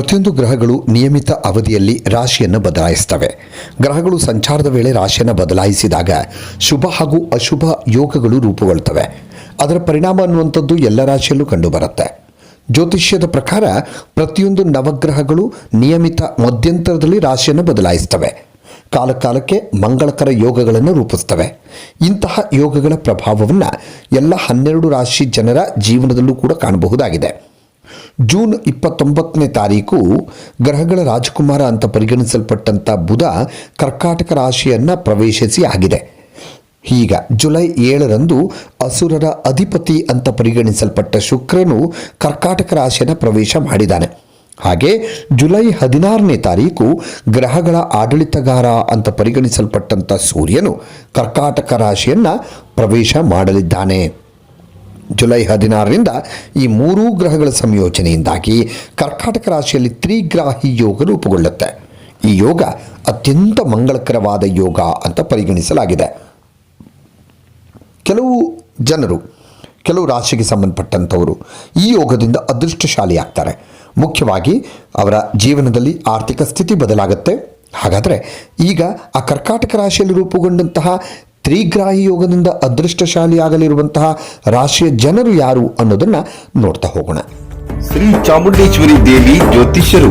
ಪ್ರತಿಯೊಂದು ಗ್ರಹಗಳು ನಿಯಮಿತ ಅವಧಿಯಲ್ಲಿ ರಾಶಿಯನ್ನು ಬದಲಾಯಿಸ್ತವೆ ಗ್ರಹಗಳು ಸಂಚಾರದ ವೇಳೆ ರಾಶಿಯನ್ನು ಬದಲಾಯಿಸಿದಾಗ ಶುಭ ಹಾಗೂ ಅಶುಭ ಯೋಗಗಳು ರೂಪುಗೊಳ್ತವೆ ಅದರ ಪರಿಣಾಮ ಅನ್ನುವಂಥದ್ದು ಎಲ್ಲ ರಾಶಿಯಲ್ಲೂ ಕಂಡುಬರುತ್ತೆ. ಜ್ಯೋತಿಷ್ಯದ ಪ್ರಕಾರ ಪ್ರತಿಯೊಂದು ನವಗ್ರಹಗಳು ನಿಯಮಿತ ಮಧ್ಯಂತರದಲ್ಲಿ ರಾಶಿಯನ್ನು ಬದಲಾಯಿಸ್ತವೆ ಕಾಲಕಾಲಕ್ಕೆ ಮಂಗಳಕರ ಯೋಗಗಳನ್ನು ರೂಪಿಸ್ತವೆ ಇಂತಹ ಯೋಗಗಳ ಪ್ರಭಾವವನ್ನು ಎಲ್ಲ ಹನ್ನೆರಡು ರಾಶಿ ಜನರ ಜೀವನದಲ್ಲೂ ಕೂಡ ಕಾಣಬಹುದಾಗಿದೆ. ಜೂನ್ ಇಪ್ಪತ್ತೊಂಬತ್ತನೇ ತಾರೀಕು ಗ್ರಹಗಳ ರಾಜಕುಮಾರ ಅಂತ ಪರಿಗಣಿಸಲ್ಪಟ್ಟಂಥ ಬುಧ ಕರ್ಕಾಟಕ ರಾಶಿಯನ್ನು ಪ್ರವೇಶಿಸಿ ಆಗಿದೆ. ಈಗ ಜುಲೈ ಏಳರಂದು ಅಸುರರ ಅಧಿಪತಿ ಅಂತ ಪರಿಗಣಿಸಲ್ಪಟ್ಟ ಶುಕ್ರನು ಕರ್ಕಾಟಕ ರಾಶಿಯನ್ನು ಪ್ರವೇಶ ಮಾಡಿದ್ದಾನೆ. ಹಾಗೆ ಜುಲೈ ಹದಿನಾರನೇ ತಾರೀಕು ಗ್ರಹಗಳ ಆಡಳಿತಗಾರ ಅಂತ ಪರಿಗಣಿಸಲ್ಪಟ್ಟಂಥ ಸೂರ್ಯನು ಕರ್ಕಾಟಕ ರಾಶಿಯನ್ನು ಪ್ರವೇಶ ಮಾಡಲಿದ್ದಾನೆ. ಜುಲೈ ಹದಿನಾರರಿಂದ ಈ ಮೂರೂ ಗ್ರಹಗಳ ಸಂಯೋಜನೆಯಿಂದಾಗಿ ಕರ್ಕಾಟಕ ರಾಶಿಯಲ್ಲಿ ತ್ರಿಗ್ರಾಹಿ ಯೋಗ ರೂಪುಗೊಳ್ಳುತ್ತೆ. ಈ ಯೋಗ ಅತ್ಯಂತ ಮಂಗಳಕರವಾದ ಯೋಗ ಅಂತ ಪರಿಗಣಿಸಲಾಗಿದೆ. ಕೆಲವು ಜನರು, ಕೆಲವು ರಾಶಿಗೆ ಸಂಬಂಧಪಟ್ಟಂಥವರು ಈ ಯೋಗದಿಂದ ಅದೃಷ್ಟಶಾಲಿ ಆಗ್ತಾರೆ ಮುಖ್ಯವಾಗಿ ಅವರ ಜೀವನದಲ್ಲಿ ಆರ್ಥಿಕ ಸ್ಥಿತಿ ಬದಲಾಗುತ್ತೆ. ಹಾಗಾದರೆ ಈಗ ಆ ಕರ್ಕಾಟಕ ರಾಶಿಯಲ್ಲಿ ರೂಪುಗೊಂಡಂತಹ ತ್ರಿಗ್ರಾಹಿ ಯೋಗದಿಂದ ಅದೃಷ್ಟಶಾಲಿಯಾಗಲಿರುವಂತಹ ರಾಶಿಯ ಜನರು ಯಾರು ಅನ್ನೋದನ್ನ ನೋಡ್ತಾ ಹೋಗೋಣ. ಶ್ರೀ ಚಾಮುಂಡೇಶ್ವರಿ ದೇವಿ ಜ್ಯೋತಿಷ್ಯರು.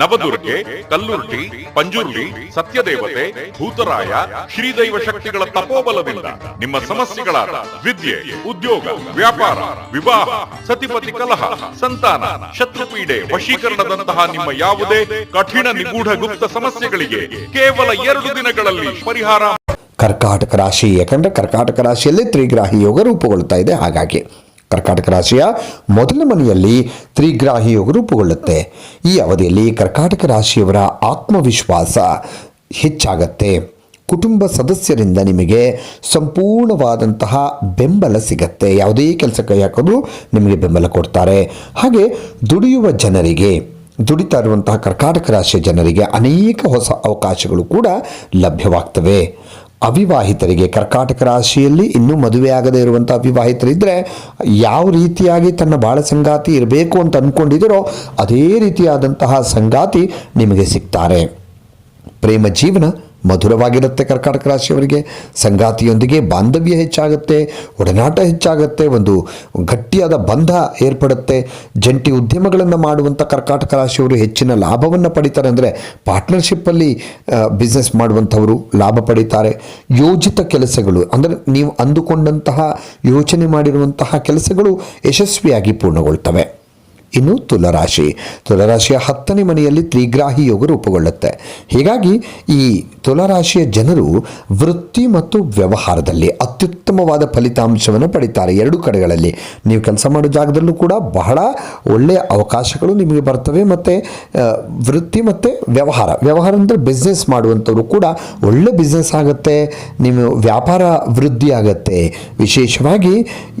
ನವದುರ್ಗೆ ಕಲ್ಲುರ್ಟಿ ಪಂಜುರ್ಲಿ ಸತ್ಯದೇವತೆ, ಭೂತರಾಯ, ಶ್ರೀದೈವ ಶಕ್ತಿಗಳ ತಪೋಬಲದಿಂದ ನಿಮ್ಮ ಸಮಸ್ಯೆಗಳಾದ ವಿದ್ಯೆ, ಉದ್ಯೋಗ, ವ್ಯಾಪಾರ, ವಿವಾಹ, ಸತಿಪತಿ ಕಲಹ, ಸಂತಾನ, ಶತ್ರುಪೀಡೆ ವಶೀಕರಣದಂತಹ ನಿಮ್ಮ ಯಾವುದೇ ಕಠಿಣ ನಿಗೂಢ ಗುಪ್ತ ಸಮಸ್ಯೆಗಳಿಗೆ ಕೇವಲ ಎರಡು ದಿನಗಳಲ್ಲಿ ಪರಿಹಾರ. ಕರ್ಕಾಟಕ ರಾಶಿ ಯಾಕಂದ್ರೆ ಕರ್ಕಾಟಕ ರಾಶಿಯಲ್ಲಿ ತ್ರಿಗ್ರಾಹಿ ಯೋಗ ರೂಪುಗೊಳ್ತಾ ಇದೆ. ಹಾಗಾಗಿ ಕರ್ಕಾಟಕ ರಾಶಿಯ ಮೊದಲ ಮನೆಯಲ್ಲಿ ತ್ರಿಗ್ರಾಹಿ ಯೋಗ ರೂಪುಗೊಳ್ಳುತ್ತೆ. ಈ ಅವಧಿಯಲ್ಲಿ ಕರ್ಕಾಟಕ ರಾಶಿಯವರ ಆತ್ಮವಿಶ್ವಾಸ ಹೆಚ್ಚಾಗತ್ತೆ. ಕುಟುಂಬ ಸದಸ್ಯರಿಂದ ನಿಮಗೆ ಸಂಪೂರ್ಣವಾದಂತಹ ಬೆಂಬಲ ಸಿಗತ್ತೆ. ಯಾವುದೇ ಕೆಲಸ ಕೈ ಹಾಕೋದು ನಿಮಗೆ ಬೆಂಬಲ ಕೊಡ್ತಾರೆ. ಹಾಗೆ ದುಡಿಯುವ ಜನರಿಗೆ, ದುಡಿತಾ ಇರುವಂತಹ ಕರ್ಕಾಟಕ ರಾಶಿಯ ಜನರಿಗೆ ಅನೇಕ ಹೊಸ ಅವಕಾಶಗಳು ಕೂಡ ಲಭ್ಯವಾಗ್ತವೆ. ಅವಿವಾಹಿತರಿಗೆ, ಕರ್ಕಾಟಕ ರಾಶಿಯಲ್ಲಿ ಇನ್ನೂ ಮದುವೆಯಾಗದೇ ಇರುವಂಥ ಅವಿವಾಹಿತರಿದ್ದರೆ ಯಾವ ರೀತಿಯಾಗಿ ತನ್ನ ಬಾಳ ಸಂಗಾತಿ ಇರಬೇಕು ಅಂತ ಅಂದ್ಕೊಂಡಿದ್ದೀರೋ ಅದೇ ರೀತಿಯಾದಂತಹ ಸಂಗಾತಿ ನಿಮಗೆ ಸಿಗ್ತಾರೆ. ಪ್ರೇಮ ಜೀವನ ಮಧುರವಾಗಿರುತ್ತೆ ಕರ್ಕಾಟಕ ರಾಶಿಯವರಿಗೆ. ಸಂಗಾತಿಯೊಂದಿಗೆ ಬಾಂಧವ್ಯ ಹೆಚ್ಚಾಗುತ್ತೆ, ಒಡನಾಟ ಹೆಚ್ಚಾಗುತ್ತೆ, ಒಂದು ಗಟ್ಟಿಯಾದ ಬಂಧ ಏರ್ಪಡುತ್ತೆ. ಜಂಟಿ ಉದ್ಯಮಗಳನ್ನು ಮಾಡುವಂಥ ಕರ್ಕಾಟಕ ರಾಶಿಯವರು ಹೆಚ್ಚಿನ ಲಾಭವನ್ನು ಪಡಿತಾರೆ ಅಂದರೆ ಪಾರ್ಟ್ನರ್ಶಿಪ್ಪಲ್ಲಿ ಬಿಸ್ನೆಸ್ ಮಾಡುವಂಥವರು ಲಾಭ ಪಡಿತಾರೆ. ಯೋಜಿತ ಕೆಲಸಗಳು ಅಂದರೆ ನೀವು ಅಂದುಕೊಂಡಂತಹ ಯೋಚನೆ ಮಾಡಿರುವಂತಹ ಕೆಲಸಗಳು ಯಶಸ್ವಿಯಾಗಿ ಪೂರ್ಣಗೊಳ್ತವೆ. ಇನ್ನು ತುಲರಾಶಿ. ತುಲರಾಶಿಯ ಹತ್ತನೇ ಮನೆಯಲ್ಲಿ ತ್ರಿಗ್ರಾಹಿ ಯೋಗ ರೂಪುಗೊಳ್ಳುತ್ತೆ. ಹೀಗಾಗಿ ಈ ತುಲರಾಶಿಯ ಜನರು ವೃತ್ತಿ ಮತ್ತು ವ್ಯವಹಾರದಲ್ಲಿ ಅತ್ಯುತ್ತಮವಾದ ಫಲಿತಾಂಶವನ್ನು ಪಡಿತಾರೆ ಎರಡು ಕಡೆಗಳಲ್ಲಿ. ನೀವು ಕೆಲಸ ಮಾಡೋ ಜಾಗದಲ್ಲೂ ಕೂಡ ಬಹಳ ಒಳ್ಳೆಯ ಅವಕಾಶಗಳು ನಿಮಗೆ ಬರ್ತವೆ ಮತ್ತು ವೃತ್ತಿ ಮತ್ತು ವ್ಯವಹಾರ. ವ್ಯವಹಾರ ಅಂದರೆ ಬಿಸ್ನೆಸ್ ಮಾಡುವಂಥವ್ರು ಕೂಡ ಒಳ್ಳೆ ಬಿಸ್ನೆಸ್ ಆಗುತ್ತೆ, ನಿಮ್ಮ ವ್ಯಾಪಾರ ವೃದ್ಧಿ ಆಗುತ್ತೆ. ವಿಶೇಷವಾಗಿ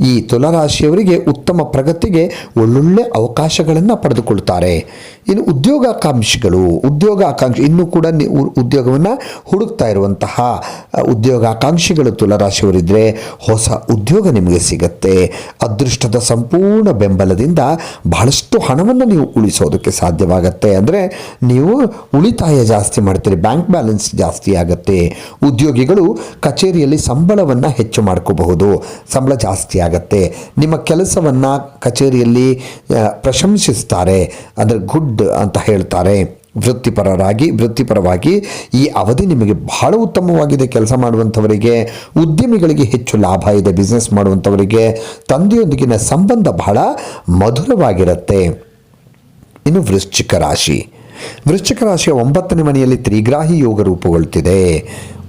ಈ ತುಲರಾಶಿಯವರಿಗೆ ಉತ್ತಮ ಪ್ರಗತಿಗೆ ಒಳ್ಳೊಳ್ಳೆ ಅವಕಾಶಗಳನ್ನು ಪಡೆದುಕೊಳ್ತಾರೆ. ಇನ್ನು ಉದ್ಯೋಗಾಕಾಂಕ್ಷಿಗಳು ಉದ್ಯೋಗ ಆಕಾಂಕ್ಷಿ ಇನ್ನೂ ಕೂಡ ಉದ್ಯೋಗವನ್ನು ಹುಡುಕ್ತಾ ಇರುವಂತಹ ಉದ್ಯೋಗಾಕಾಂಕ್ಷಿಗಳು ತುಲಾರಾಶಿಯವರಿದ್ದರೆ ಹೊಸ ಉದ್ಯೋಗ ನಿಮಗೆ ಸಿಗತ್ತೆ. ಅದೃಷ್ಟದ ಸಂಪೂರ್ಣ ಬೆಂಬಲದಿಂದ ಬಹಳಷ್ಟು ಹಣವನ್ನು ನೀವು ಉಳಿಸೋದಕ್ಕೆ ಸಾಧ್ಯವಾಗತ್ತೆ. ಅಂದರೆ ನೀವು ಉಳಿತಾಯ ಜಾಸ್ತಿ ಮಾಡ್ತೀರಿ, ಬ್ಯಾಂಕ್ ಬ್ಯಾಲೆನ್ಸ್ ಜಾಸ್ತಿ ಆಗುತ್ತೆ. ಉದ್ಯೋಗಿಗಳು ಕಚೇರಿಯಲ್ಲಿ ಸಂಬಳವನ್ನು ಹೆಚ್ಚು ಮಾಡ್ಕೋಬಹುದು, ಸಂಬಳ ಜಾಸ್ತಿ ಆಗತ್ತೆ. ನಿಮ್ಮ ಕೆಲಸವನ್ನು ಕಚೇರಿಯಲ್ಲಿ ಪ್ರಶಂಸಿಸ್ತಾರೆ ಅಂದರೆ ಗುಡ್ ಅಂತ ಹೇಳ್ತಾರೆ. ವೃತ್ತಿಪರರಾಗಿ, ವೃತ್ತಿಪರವಾಗಿ ಈ ಅವಧಿ ನಿಮಗೆ ಬಹಳ ಉತ್ತಮವಾಗಿದೆ ಕೆಲಸ ಮಾಡುವಂಥವರಿಗೆ. ಉದ್ಯಮಿಗಳಿಗೆ ಹೆಚ್ಚು ಲಾಭ ಇದೆ ಬಿಸ್ನೆಸ್ ಮಾಡುವಂಥವರಿಗೆ. ತಂದೆಯೊಂದಿಗಿನ ಸಂಬಂಧ ಬಹಳ ಮಧುರವಾಗಿರುತ್ತೆ. ಇನ್ನು ವೃಶ್ಚಿಕ ರಾಶಿ. ವೃಶ್ಚಿಕ ರಾಶಿಯ ಒಂಬತ್ತನೇ ಮನೆಯಲ್ಲಿ ತ್ರಿಗ್ರಾಹಿ ಯೋಗ ರೂಪುಗೊಳ್ತಿದೆ.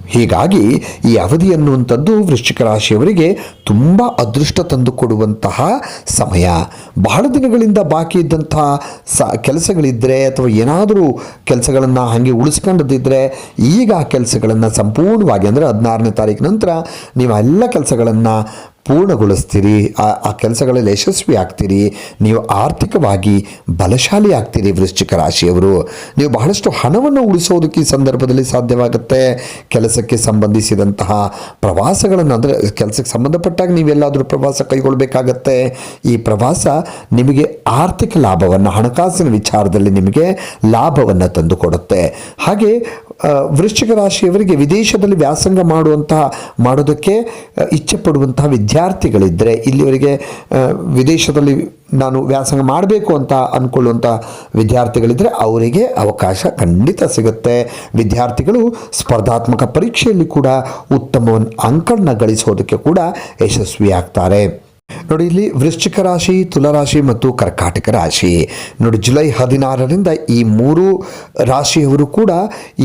ಹೀಗಾಗಿ ಈ ಅವಧಿ ಅನ್ನುವಂಥದ್ದು ವೃಶ್ಚಿಕ ರಾಶಿಯವರಿಗೆ ತುಂಬ ಅದೃಷ್ಟ ತಂದುಕೊಡುವಂತಹ ಸಮಯ. ಬಹಳ ದಿನಗಳಿಂದ ಬಾಕಿ ಇದ್ದಂತಹ ಸ ಕೆಲಸಗಳಿದ್ದರೆ ಅಥವಾ ಏನಾದರೂ ಕೆಲಸಗಳನ್ನು ಹಾಗೆ ಉಳಿಸ್ಕೊಂಡದಿದ್ದರೆ ಈಗ ಆ ಕೆಲಸಗಳನ್ನು ಸಂಪೂರ್ಣವಾಗಿ ಅಂದರೆ ಹದಿನಾರನೇ ತಾರೀಕು ನಂತರ ನೀವು ಎಲ್ಲ ಕೆಲಸಗಳನ್ನು ಪೂರ್ಣಗೊಳಿಸ್ತೀರಿ, ಆ ಆ ಕೆಲಸಗಳಲ್ಲಿ ಯಶಸ್ವಿ ಆಗ್ತೀರಿ, ನೀವು ಆರ್ಥಿಕವಾಗಿ ಬಲಶಾಲಿ ಆಗ್ತೀರಿ ವೃಶ್ಚಿಕ ರಾಶಿಯವರು. ನೀವು ಬಹಳಷ್ಟು ಹಣವನ್ನು ಉಳಿಸೋದಕ್ಕೆ ಈ ಸಂದರ್ಭದಲ್ಲಿ ಸಾಧ್ಯವಾಗುತ್ತೆ. ಕೆಲಸಕ್ಕೆ ಸಂಬಂಧಿಸಿದಂತಹ ಪ್ರವಾಸಗಳನ್ನು, ಅಂದರೆ ಕೆಲಸಕ್ಕೆ ಸಂಬಂಧಪಟ್ಟಾಗ ನೀವೆಲ್ಲಾದರೂ ಪ್ರವಾಸ ಕೈಗೊಳ್ಳಬೇಕಾಗತ್ತೆ ಈ ಪ್ರವಾಸ ನಿಮಗೆ ಆರ್ಥಿಕ ಲಾಭವನ್ನು, ಹಣಕಾಸಿನ ವಿಚಾರದಲ್ಲಿ ನಿಮಗೆ ಲಾಭವನ್ನು ತಂದುಕೊಡುತ್ತೆ. ಹಾಗೆ ವೃಶ್ಚಿಕ ರಾಶಿಯವರಿಗೆ ವಿದೇಶದಲ್ಲಿ ವ್ಯಾಸಂಗ ಮಾಡುವಂತಹ, ಮಾಡೋದಕ್ಕೆ ಇಚ್ಛೆ ಪಡುವಂತಹ ವಿದ್ಯಾರ್ಥಿಗಳಿದ್ದರೆ ಇಲ್ಲಿವರಿಗೆ ವಿದೇಶದಲ್ಲಿ ನಾನು ವ್ಯಾಸಂಗ ಮಾಡಬೇಕು ಅಂತ ಅಂದ್ಕೊಳ್ಳುವಂಥ ವಿದ್ಯಾರ್ಥಿಗಳಿದ್ದರೆ ಅವರಿಗೆ ಅವಕಾಶ ಖಂಡಿತ ಸಿಗುತ್ತೆ. ವಿದ್ಯಾರ್ಥಿಗಳು ಸ್ಪರ್ಧಾತ್ಮಕ ಪರೀಕ್ಷೆಯಲ್ಲಿ ಕೂಡ ಉತ್ತಮ ಅಂಕಣ ಗಳಿಸೋದಕ್ಕೆ ಕೂಡ ಯಶಸ್ವಿ ಆಗ್ತಾರೆ ನೋಡಿ, ಇಲ್ಲಿ ವೃಶ್ಚಿಕ ರಾಶಿ ತುಲರಾಶಿ ಮತ್ತು ಕರ್ಕಾಟಕ ರಾಶಿ. ನೋಡಿ, ಜುಲೈ ಹದಿನಾರರಿಂದ ಈ ಮೂರು ರಾಶಿಯವರು ಕೂಡ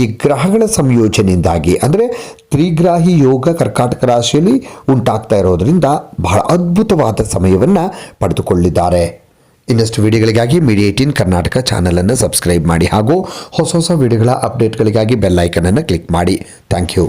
ಈ ಗ್ರಹಗಳ ಸಂಯೋಜನೆಯಿಂದಾಗಿ, ಅಂದರೆ ತ್ರಿಗ್ರಾಹಿ ಯೋಗ ಕರ್ಕಾಟಕ ರಾಶಿಯಲ್ಲಿ ಉಂಟಾಗ್ತಾ ಇರೋದರಿಂದ ಬಹಳ ಅದ್ಭುತವಾದ ಸಮಯವನ್ನು ಪಡೆದುಕೊಳ್ಳಿದ್ದಾರೆ. ಇನ್ನಷ್ಟು ವಿಡಿಯೋಗಳಿಗಾಗಿ ಮೀಡಿಯಾ ಏಟೀನ್ ಕರ್ನಾಟಕ ಚಾನಲನ್ನು ಸಬ್ಸ್ಕ್ರೈಬ್ ಮಾಡಿ ಹಾಗೂ ಹೊಸ ಹೊಸ ವಿಡಿಯೋಗಳ ಅಪ್ಡೇಟ್ಗಳಿಗಾಗಿ ಬೆಲ್ ಐಕನನ್ನು ಕ್ಲಿಕ್ ಮಾಡಿ. Thank you.